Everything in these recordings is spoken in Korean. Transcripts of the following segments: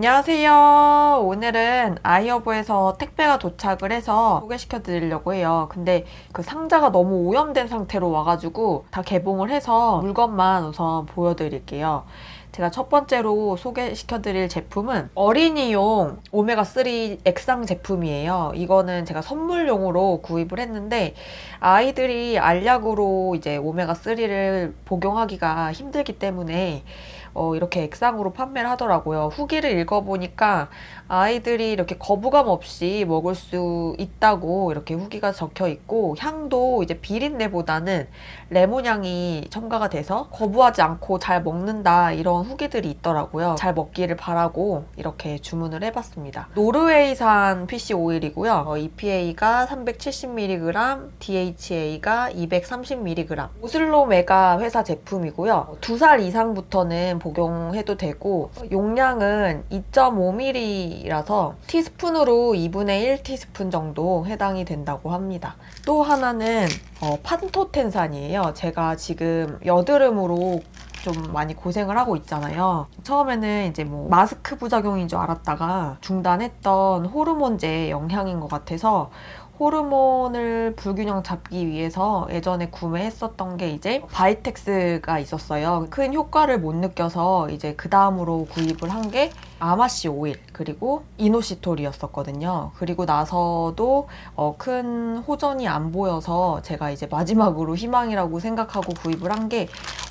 안녕하세요. 오늘은 아이허브에서 택배가 도착을 해서 소개시켜 드리려고 해요. 근데 그 상자가 너무 오염된 상태로 와가지고 다 개봉을 해서 물건만 우선 보여드릴게요. 제가 첫 번째로 소개시켜 드릴 제품은 어린이용 오메가3 액상 제품이에요. 이거는 제가 선물용으로 구입을 했는데 아이들이 알약으로 이제 오메가3를 복용하기가 힘들기 때문에 어, 이렇게 액상으로 판매를 하더라고요. 후기를 읽어보니까 아이들이 이렇게 거부감 없이 먹을 수 있다고 이렇게 후기가 적혀 있고 향도 이제 비린내보다는 레몬 향이 첨가가 돼서 거부하지 않고 잘 먹는다 이런 후기들이 있더라고요. 잘 먹기를 바라고 이렇게 주문을 해봤습니다. 노르웨이산 PC 오일이고요. 어, EPA가 370mg, DHA가 230mg. 오슬로 메가 회사 제품이고요. 두 살 이상부터는 복용해도 되고 용량은 2.5ml라서 티스푼으로 2분의 1 티스푼 정도 해당이 된다고 합니다. 또 하나는 어, 판토텐산이에요. 제가 지금 여드름으로 좀 많이 고생을 하고 있잖아요. 처음에는 이제 뭐 마스크 부작용인 줄 알았다가 중단했던 호르몬제 영향인 것 같아서 호르몬을 불균형 잡기 위해서 예전에 구매했었던 게 이제 바이텍스가 있었어요. 큰 효과를 못 느껴서 이제 그 다음으로 구입을 한게 아마씨 오일 그리고 이노시톨이었었거든요. 그리고 나서도 어, 큰 호전이 안 보여서 제가 이제 마지막으로 희망이라고 생각하고 구입을 한게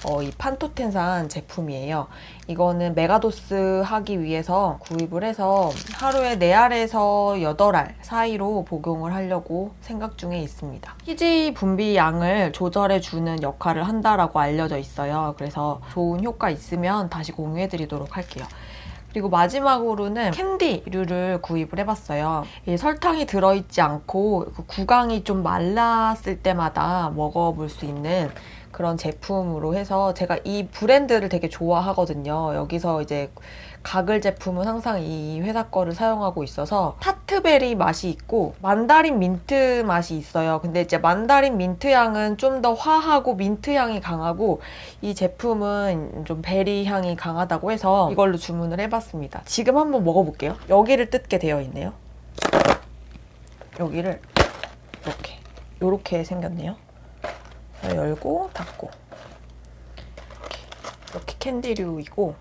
어, 이 판토텐산 제품이에요. 이거는 메가도스 하기 위해서 구입을 해서 하루에 4알에서 8알 사이로 복용을 하려고 생각 중에 있습니다. 희지 분비 양을 조절해 주는 역할을 한다라고 알려져 있어요. 그래서 좋은 효과 있으면 다시 공유해 드리도록 할게요. 그리고 마지막으로는 캔디류를 구입을 해봤어요. 이 설탕이 들어있지 않고 그 구강이 좀 말랐을 때마다 먹어볼 수 있는 그런 제품으로 해서 제가 이 브랜드를 되게 좋아하거든요. 여기서 이제 가글 제품은 항상 이 회사 거를 사용하고 있어서 타트베리 맛이 있고 만다린 민트 맛이 있어요. 근데 이제 만다린 민트 향은 좀 더 화하고 민트 향이 강하고 이 제품은 좀 베리 향이 강하다고 해서 이걸로 주문을 해봤습니다. 지금 한번 먹어볼게요. 여기를 뜯게 되어 있네요. 여기를 이렇게 이렇게 생겼네요. 열고 닫고. 이렇게, 캔디류이고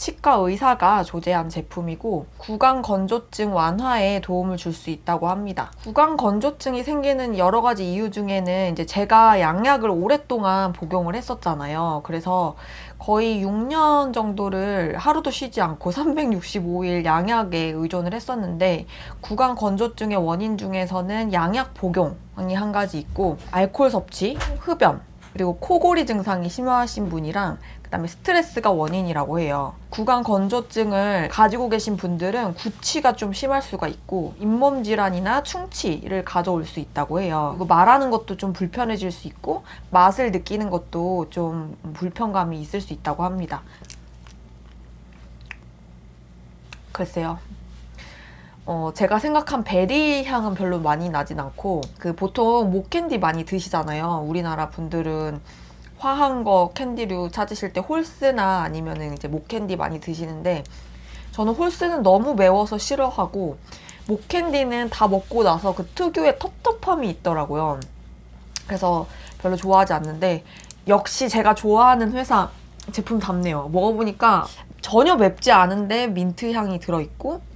치과 의사가 조제한 제품이고 구강 건조증 완화에 도움을 줄 수 있다고 합니다. 구강 건조증이 생기는 여러 가지 이유 중에는 이제 제가 양약을 오랫동안 복용을 했었잖아요. 그래서 거의 6년 정도를 하루도 쉬지 않고 365일 양약에 의존을 했었는데 구강 건조증의 원인 중에서는 양약 복용이 한 가지 있고 알코올 섭취, 흡연, 그리고 코골이 증상이 심하신 분이랑 그다음에 스트레스가 원인이라고 해요. 구강 건조증을 가지고 계신 분들은 구취가 좀 심할 수가 있고 잇몸 질환이나 충치를 가져올 수 있다고 해요. 그리고 말하는 것도 좀 불편해질 수 있고 맛을 느끼는 것도 좀 불편감이 있을 수 있다고 합니다. 글쎄요. 어, 제가 생각한 베리 향은 별로 많이 나진 않고 그 보통 목캔디 많이 드시잖아요. 우리나라 분들은 화한 거 캔디류 찾으실 때 홀스나 아니면은 이제 목캔디 많이 드시는데 저는 홀스는 너무 매워서 싫어하고 목캔디는 다 먹고 나서 그 특유의 텁텁함이 있더라고요. 그래서 별로 좋아하지 않는데 역시 제가 좋아하는 회사 제품 답네요. 먹어보니까 전혀 맵지 않은데 민트 향이 들어있고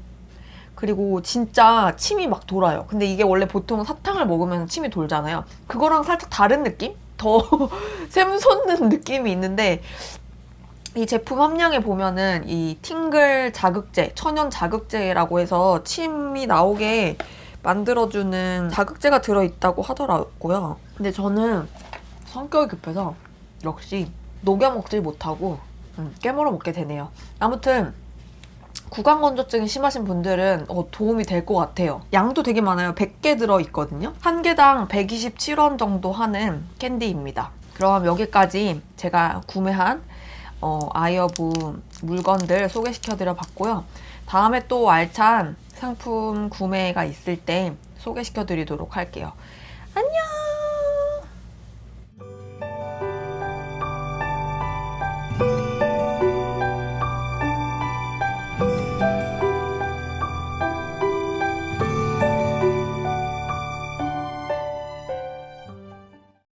그리고 진짜 침이 막 돌아요. 근데 이게 원래 보통 사탕을 먹으면 침이 돌잖아요. 그거랑 살짝 다른 느낌? 더 샘솟는 느낌이 있는데 이 제품 함량에 보면은 이 팅글 자극제, 천연 자극제라고 해서 침이 나오게 만들어주는 자극제가 들어있다고 하더라고요. 근데 저는 성격이 급해서 역시 녹여 먹질 못하고 음, 깨물어 먹게 되네요. 아무튼 구강 건조증이 심하신 분들은 어, 도움이 될 것 같아요. 양도 되게 많아요. 100개 들어있거든요. 한 개당 127원 정도 하는 캔디입니다. 그럼 여기까지 제가 구매한 어, 아이어브 물건들 소개시켜드려 봤고요. 다음에 또 알찬 상품 구매가 있을 때 소개시켜드리도록 할게요. 안녕!